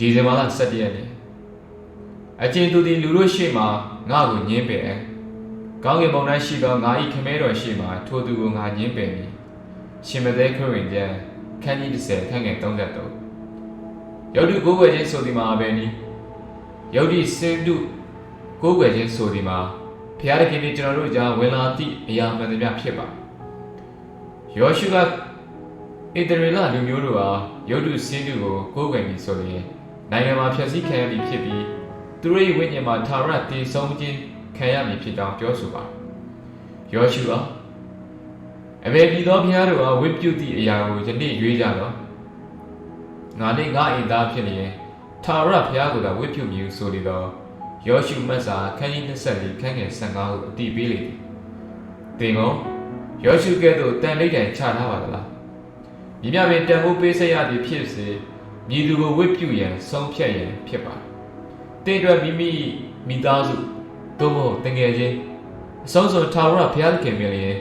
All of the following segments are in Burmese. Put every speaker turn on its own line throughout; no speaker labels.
ဒီဇင်ဘာလ17ရက်နေ့အကျဉ်သူသည်လူတို့ရှေ့မှငါ့ကိုညင်းပယ်ကောင်းကင်ဘုံ၌ရှိသောငါ၏ခမဲတော်ရှေ့မှထိုသူကိုငါညင်းပယ်မည်ရှင်မသေးခရစ်ယာန်ကျမ်းခန်းကြီး30ခန်းငယ်33ယောက်ျကိုးကွယ်ခြင်းဆိုသည်မှာပဲနီယောက်ျစင်တုကိုးကွယ်ခြင်းဆိုသည်မှာဖျားသခင်သည်ကျွန်တော်တို့ကြားဝင်လာသည့်အရာမှန်သမျှဖြစ်ပါယောရှုကဣသရေလလူမျိုးတို့ဟာယုတ်တုစင်းတုကိုကိုးကွယ်ပြီးဆိုရင် နိုင်ငံမှာဖျက်ဆီးခံရမည်ဖြစ်ပြီးသူတို့၏ဝိညာဉ်မှာသာရတည်ဆုံးခြင်းခံရမည်ဖြစ်ကြောင်းပြောဆိုပါယောရှုဟာအဘယ်ပြည်သောဘုရားတို့ဟာဝိပုတိအရာကိုယနေ့ရွေးကြတော့ငါနှင့်ငါအိမ်သားဖြစ်လျင်သာရဘုရားကိုသာဝိပုမည်ဆိုလေတော့ယောရှုမတ်စာခန်းကြီး24ခန်းငယ်15ကိုအတိပေးလေသည်တင်ကောယောရှုကဲ့သို့တန်လိတ်တန်ချထားပါသလားမြမြပင်တန်ဖိုးပေးဆက်ရသည်ဖြစ်စေ မြည်သူကိုဝိပြုရန်ဆုံးဖြတ်ရန်ဖြစ်ပါတယ်။တင့်အတွက်မိမိမိသားစုသို့မဟုတ်တငယ်ချင်းအဆုံးစွန်ထာဝရဘုရားသခင်မြင်လျင်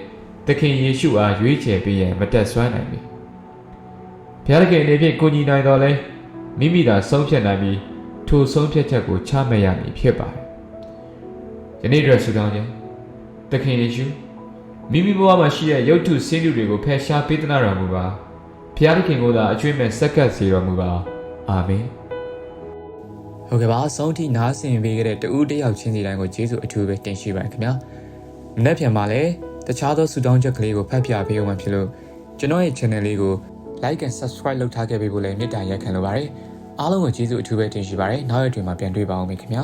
သခင်ယေရှုအားရွေးချယ်ပေးရန်မတက်ဆွမ်းနိုင်ပြီ။ဘုရားသခင်အနေဖြင့်ကိုညီနိုင်တော်လဲမိမိသာဆုံးဖြတ်နိုင်ပြီးထိုဆုံးဖြတ်ချက်ကိုချမှတ်ရမည်ဖြစ်ပါတယ်။ယနေ့အတွက်ဆုတောင်းခြင်းသခင်ယေရှုမိမိဘဝမှာရှိတဲ့ရုပ်ထုဆင်းတုတွေကိုဖယ်ရှားပေးသနာတော်မူပါ။ ဘုရားသခင်ကိုသာအကျွင့်မဲ့စက္ကပ်စေတော်မူပါ။အာမင်။
ဟုတ်ကဲ့ပါအဆုံးထိနားဆင်ပေးခဲ့တဲ့တူဦးတစ်ယောက်ချင်းစီတိုင်းကိုကျေးဇူးအထူးပဲတင်ရှိပါတယ်ခင်ဗျာမနေ့ပြန်မှာလည်းတခြားသောဆူတောင်းချက်ကလေးကိုဖတ်ပြပေးအောင်မှဖြစ်လို့ကျွန်တော်ရဲ့ channel လေးကို like and subscribe လုပ်ထားခဲ့ပေးဖို့လည်းမေတ္တာရက်ခံလိုပါတယ်အားလုံးကိုကျေးဇူးအထူးပဲတင်ရှိပါတယ်နောက်ရက်တွေမှာပြန်တွေ့ပါအောင်ခင်ဗျာ